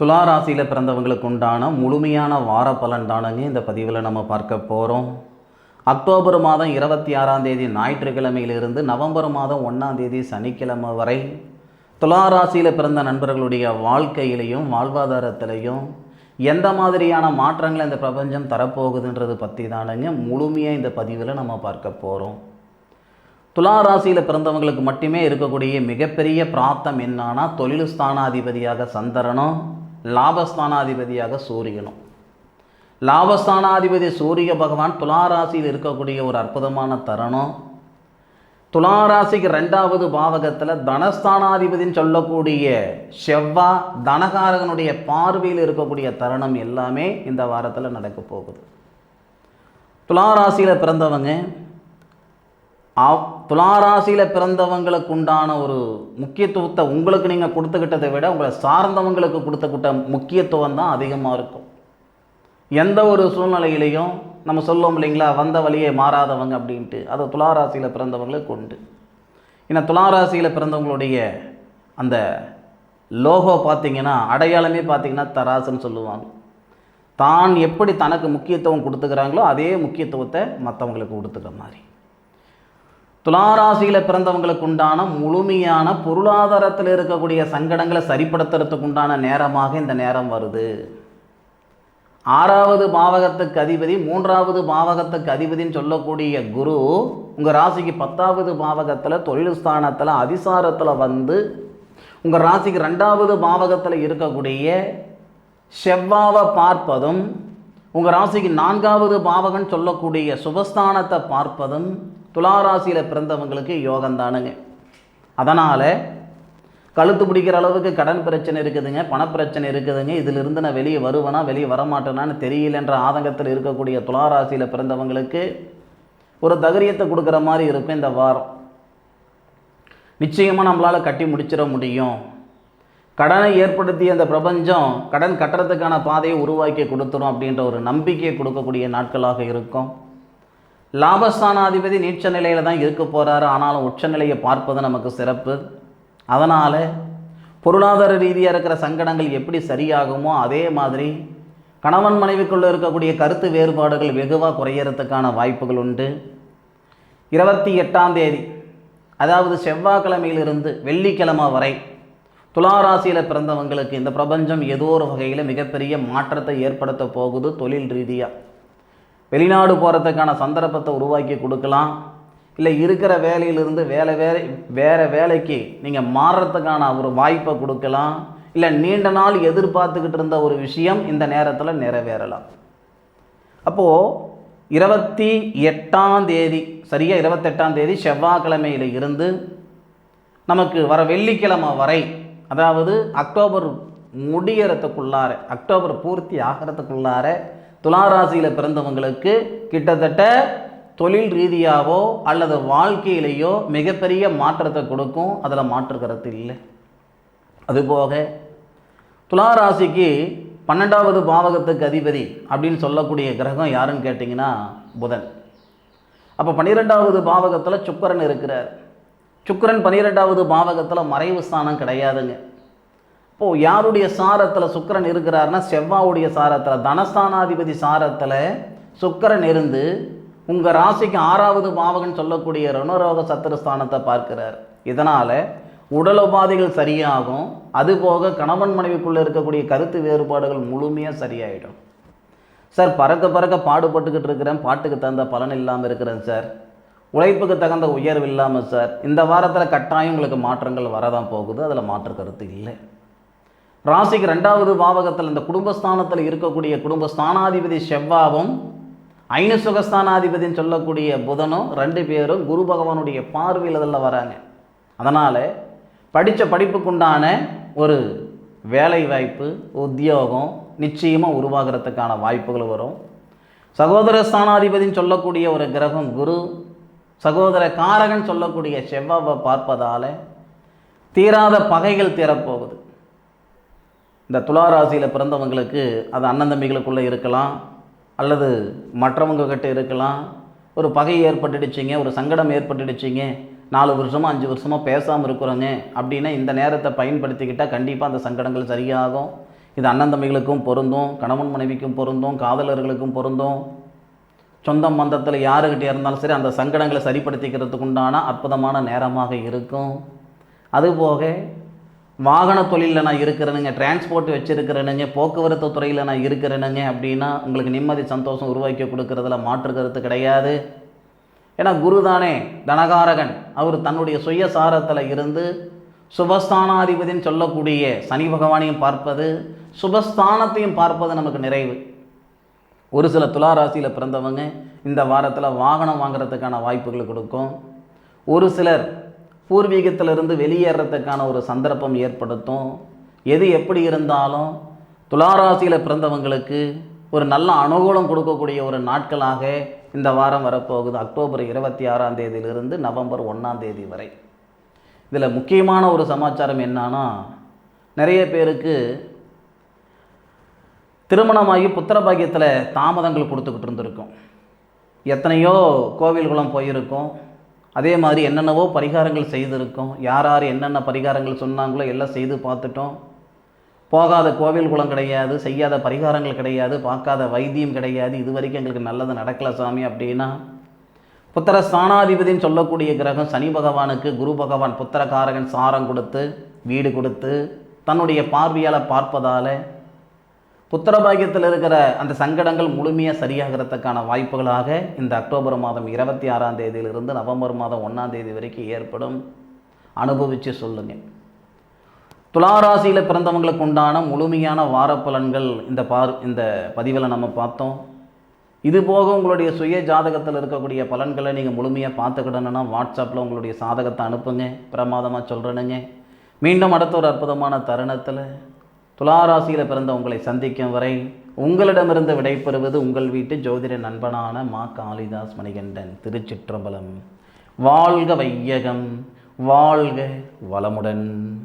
துலா ராசியில் பிறந்தவங்களுக்கு உண்டான முழுமையான வார பலன் தானுங்க இந்த பதிவில் நம்ம பார்க்க போகிறோம் அக்டோபர் மாதம் இருபத்தி ஆறாம் தேதி ஞாயிற்றுக்கிழமையிலிருந்து நவம்பர் மாதம் ஒன்றாம் தேதி சனிக்கிழமை வரை துலா ராசியில் பிறந்த நண்பர்களுடைய வாழ்க்கையிலையும் வாழ்வாதாரத்திலையும் எந்த மாதிரியான மாற்றங்களை இந்த பிரபஞ்சம் தரப்போகுதுன்றது பற்றி தானுங்க முழுமையாக இந்த பதிவில் நம்ம பார்க்க போகிறோம் துலா ராசியில் பிறந்தவங்களுக்கு மட்டுமே இருக்கக்கூடிய மிகப்பெரிய பிராப்தம் என்னன்னா தொழில் ஸ்தானாதிபதியாக சந்தரணும் லாபஸ்தானாதிபதியாக சூரியனும். லாபஸ்தானாதிபதி சூரிய பகவான் துளாராசியில் இருக்கக்கூடிய ஒரு அற்புதமான தருணம். துளாராசிக்கு ரெண்டாவது பாவகத்தில் தனஸ்தானாதிபதின்னு சொல்லக்கூடிய செவ்வா தனகாரகனுடைய பார்வையில் இருக்கக்கூடிய தருணம் எல்லாமே இந்த வாரத்தில் நடக்க போகுது. துளாராசியில் பிறந்தவங்க துளாராசியில் பிறந்தவங்களுக்கு உண்டான ஒரு முக்கியத்துவத்தை உங்களுக்கு நீங்கள் கொடுத்துக்கிட்டதை விட உங்களை சார்ந்தவங்களுக்கு கொடுத்துக்கிட்ட முக்கியத்துவம் தான் அதிகமாக இருக்கும். எந்த ஒரு சூழ்நிலையிலையும் நம்ம சொல்லுவோம் இல்லைங்களா வந்த வழியே மாறாதவங்க அப்படின்ட்டு. அது துளாராசியில் பிறந்தவங்களுக்கு உண்டு. ஏன்னா துளாராசியில் பிறந்தவங்களுடைய அந்த லோகோ பார்த்தீங்கன்னா அடையாளமே பார்த்தீங்கன்னா தராசுன்னு சொல்லுவாங்க. தான் எப்படி தனக்கு முக்கியத்துவம் கொடுத்துக்கிறாங்களோ அதே முக்கியத்துவத்தை மற்றவங்களுக்கு கொடுத்துக்கிற மாதிரி. துளாராசியில் பிறந்தவங்களுக்கு உண்டான முழுமையான பொருளாதாரத்தில் இருக்கக்கூடிய சங்கடங்களை சரிப்படுத்துறதுக்கு உண்டான நேரமாக இந்த நேரம் வருது. ஆறாவது பாவகத்துக்கு அதிபதி மூன்றாவது பாவகத்துக்கு அதிபதின்னு சொல்லக்கூடிய குரு உங்கள் ராசிக்கு பத்தாவது பாவகத்தில் தொழில் ஸ்தானத்தில் அதிசாரத்தில் வந்து உங்கள் ராசிக்கு ரெண்டாவது பாவகத்தில் இருக்கக்கூடிய செவ்வாவை பார்ப்பதும் உங்கள் ராசிக்கு நான்காவது பாவகன் சொல்லக்கூடிய சுபஸ்தானத்தை பார்ப்பதும் துளாராசியில் பிறந்தவங்களுக்கு யோகம்தானுங்க அதனால் கழுத்து பிடிக்கிற அளவுக்கு கடன் பிரச்சனை இருக்குதுங்க பணப்பிரச்சனை இருக்குதுங்க. இதிலிருந்து நான் வெளியே வருவேனா வெளியே வரமாட்டேனான்னு தெரியலன்ற ஆதங்கத்தில் இருக்கக்கூடிய துளாராசியில் பிறந்தவங்களுக்கு ஒரு தகரியத்தை கொடுக்குற மாதிரி இருக்கும் இந்த வாரம். நிச்சயமாக நம்மளால் கட்டி முடிச்சிட முடியும். கடனை ஏற்படுத்திய அந்த பிரபஞ்சம் கடன் கட்டுறதுக்கான பாதையை உருவாக்கி கொடுத்துரும் அப்படின்ற ஒரு நம்பிக்கையை கொடுக்கக்கூடிய நாட்களாக இருக்கும். லாபஸ்தானாதிபதி நீச்ச நிலையில் தான் இருக்க போகிறாரு ஆனாலும் உச்சநிலையை பார்ப்பது நமக்கு சிறப்பு. அதனால் பொருளாதார ரீதியாக இருக்கிற சங்கடங்கள் எப்படி சரியாகுமோ அதே மாதிரி கணவன் மனைவிக்குள்ளே இருக்கக்கூடிய கருத்து வேறுபாடுகள் வெகுவாக குறையறதுக்கான வாய்ப்புகள் உண்டு. இருபத்தி எட்டாம் தேதி அதாவது செவ்வாய்க்கிழமையிலிருந்து வெள்ளிக்கிழமை வரை துளாராசியில் பிறந்தவங்களுக்கு இந்த பிரபஞ்சம் ஏதோ ஒரு வகையில் மிகப்பெரிய மாற்றத்தை ஏற்படுத்த போகுது தொழில் ரீதியாக வெளிநாடு போகிறதுக்கான சந்தர்ப்பத்தை உருவாக்கி கொடுக்கலாம். இல்லை இருக்கிற வேலையிலிருந்து வேலை வேலை வேறு வேலைக்கு நீங்கள் மாறுறதுக்கான ஒரு வாய்ப்பை கொடுக்கலாம். இல்லை நீண்ட நாள் எதிர்பார்த்துக்கிட்டு இருந்த ஒரு விஷயம் இந்த நேரத்தில் நிறைவேறலாம். அப்போது இருபத்தி எட்டாம் தேதி சரியாக இருபத்தெட்டாம் தேதி செவ்வாய்க்கிழமையில் இருந்து நமக்கு வர வெள்ளிக்கிழமை வரை அதாவது அக்டோபர் முடியறதுக்குள்ளார அக்டோபர் பூர்த்தி ஆகிறதுக்குள்ளார துளாராசியில் பிறந்தவங்களுக்கு கிட்டத்தட்ட தொழில் ரீதியாவோ அல்லது வாழ்க்கையிலேயோ மிகப்பெரிய மாற்றத்தை கொடுக்கும். அதில் மாற்று கருத்து இல்லை. அதுபோக துளாராசிக்கு பன்னெண்டாவது பாவகத்துக்கு அதிபதி அப்படின்னு சொல்லக்கூடிய கிரகம் யாருன்னு கேட்டிங்கன்னா புதன். அப்போ பன்னிரெண்டாவது பாவகத்தில் சுக்கரன் இருக்கிறார். சுக்கரன் பன்னிரெண்டாவது பாவகத்தில் மறைவு ஸ்தானம் கிடையாதுங்க. இப்போது யாருடைய சாரத்தில் சுக்கரன் இருக்கிறாருன்னா செவ்வாவுடைய சாரத்தில் தனஸ்தானாதிபதி சாரத்தில் சுக்கரன் இருந்து உங்கள் ராசிக்கு ஆறாவது பாவகன் சொல்லக்கூடிய ருணரோக சத்துருஸ்தானத்தை பார்க்கிறார். இதனால் உடல் உபாதைகள் சரியாகும். அதுபோக கணவன் மனைவிக்குள்ளே இருக்கக்கூடிய கருத்து வேறுபாடுகள் முழுமையாக சரியாயிடும். சார் பறக்க பறக்க பாடுபட்டுக்கிட்டு இருக்கிறேன். பாட்டுக்கு தகுந்த பலன் இல்லாமல் இருக்கிறேன் சார். உழைப்புக்கு தகுந்த உயர்வு இல்லாமல் சார். இந்த வாரத்தில் கட்டாயம் உங்களுக்கு மாற்றங்கள் வரதான் போகுது. அதில் மாற்று கருத்து இல்லை. ராசிக்கு ரெண்டாவது பாவகத்தில் இந்த குடும்பஸ்தானத்தில் இருக்கக்கூடிய குடும்பஸ்தானாதிபதி செவ்வாவும் ஐன சுகஸ்தானாதிபதின்னு சொல்லக்கூடிய புதனும் ரெண்டு பேரும் குரு பகவானுடைய பார்வையில் அதில் வராங்க. அதனால் படித்த படிப்புக்குண்டான ஒரு வேலை வாய்ப்பு உத்தியோகம் நிச்சயமாக உருவாகிறதுக்கான வாய்ப்புகள் வரும். சகோதர ஸ்தானாதிபதின்னு சொல்லக்கூடிய ஒரு கிரகம் குரு சகோதர காரகன் சொல்லக்கூடிய செவ்வாவை பார்ப்பதால் தீராத பகைகள் தீரப்போகுது. இந்த துளாராசியில் பிறந்தவங்களுக்கு அது அண்ணன் தம்பிகளுக்குள்ளே இருக்கலாம் அல்லது மற்றவங்க கிட்ட இருக்கலாம். ஒரு பகை ஏற்பட்டுடுச்சிங்க ஒரு சங்கடம் ஏற்பட்டுடுச்சிங்க. நாலு வருஷமாக அஞ்சு வருஷமாக பேசாமல் இருக்கிறோங்க. அப்படின்னா இந்த நேரத்தை பயன்படுத்திக்கிட்டால் கண்டிப்பாக அந்த சங்கடங்கள் சரியாகும். இது அண்ணன் தம்பிகளுக்கும் பொருந்தும் கணவன் மனைவிக்கும் பொருந்தும் காதலர்களுக்கும் பொருந்தும். சொந்தம் மந்தத்தில் யாருக்கிட்டே இருந்தாலும் சரி அந்த சங்கடங்களை சரிப்படுத்திக்கிறதுக்கு உண்டான அற்புதமான நேரமாக இருக்கும். அதுபோக வாகன தொழிலில் நான் இருக்கிறேனுங்க டிரான்ஸ்போர்ட் வச்சுருக்கிறேனுங்க போக்குவரத்து துறையில் நான் இருக்கிறேனுங்க அப்படின்னா உங்களுக்கு நிம்மதி சந்தோஷம் உருவாக்கி கொடுக்கறதுல மாற்று கருத்து கிடையாது. ஏன்னா குரு தானே தனகாரகன் அவர் தன்னுடைய சுயசாரத்தில் இருந்து சுபஸ்தானாதிபதினு சொல்லக்கூடிய சனி பகவானையும் பார்ப்பது சுபஸ்தானத்தையும் பார்ப்பது நமக்கு நிறைவு. ஒரு சில துளாராசியில் பிறந்தவங்க இந்த வாரத்தில் வாகனம் வாங்குறதுக்கான வாய்ப்புகள் கொடுக்கும். ஒரு சிலர் பூர்வீகத்திலிருந்து வெளியேறத்துக்கான ஒரு சந்தர்ப்பம் ஏற்படுத்தும். எது எப்படி இருந்தாலும் துளாராசியில் பிறந்தவங்களுக்கு ஒரு நல்ல அனுகூலம் கொடுக்கக்கூடிய ஒரு நாட்களாக இந்த வாரம் வரப்போகுது. அக்டோபர் இருபத்தி ஆறாம் தேதியிலிருந்து நவம்பர் ஒன்றாம் தேதி வரை. இதில் முக்கியமான ஒரு சமாச்சாரம் என்னன்னா நிறைய பேருக்கு திருமணமாகி புத்திரபாகியத்தில் தாமதங்கள் கொடுத்துக்கிட்டு இருந்திருக்கும். எத்தனையோ கோவில் குளம் போயிருக்கோம். அதே மாதிரி என்னென்னவோ பரிகாரங்கள் செய்திருக்கோம். யார் யார் என்னென்ன பரிகாரங்கள் சொன்னாங்களோ எல்லாம் செய்து பார்த்துட்டோம். போகாத கோவில் குளம் கிடையாது செய்யாத பரிகாரங்கள் கிடையாது பார்க்காத வைத்தியம் கிடையாது. இது வரைக்கும் எங்களுக்கு நல்லது நடக்கல சாமி அப்படின்னா புத்திர ஸ்தானாதிபதின்னு சொல்லக்கூடிய கிரகம் சனி பகவானுக்கு குரு பகவான் புத்திரகாரகன் சாரம் கொடுத்து வீடு கொடுத்து தன்னுடைய பார்வையால் பார்ப்பதால் புத்திரபாகியத்தில் இருக்கிற அந்த சங்கடங்கள் முழுமையாக சரியாகிறதுக்கான வாய்ப்புகளாக இந்த அக்டோபர் மாதம் இருபத்தி ஆறாம் தேதியிலிருந்து நவம்பர் மாதம் ஒன்றாம் தேதி வரைக்கும் ஏற்படும். அனுபவித்து சொல்லுங்கள் துளாராசியில் பிறந்தவங்களுக்கு உண்டான முழுமையான வார பலன்கள் இந்த பார் இந்த பதிவில் நம்ம பார்த்தோம். இது போக உங்களுடைய சுய ஜாதகத்தில் இருக்கக்கூடிய பலன்களை நீங்கள் முழுமையாக பார்த்துக்கிடணுன்னா வாட்ஸ்அப்பில் உங்களுடைய சாதகத்தை அனுப்புங்க. பிரமாதமாக சொல்கிறேனுங்க மீண்டும் அடுத்த ஒரு அற்புதமான தருணத்தில் துளாராசியில் பிறந்த உங்களை சந்திக்கும் வரை உங்களிடமிருந்து விடைபெறுவது உங்கள் வீட்டு ஜோதிட நண்பனான மா காளிதாஸ் மணிகண்டன் திருச்சிற்றம்பலம். வாழ்க வையகம் வாழ்க வளமுடன்.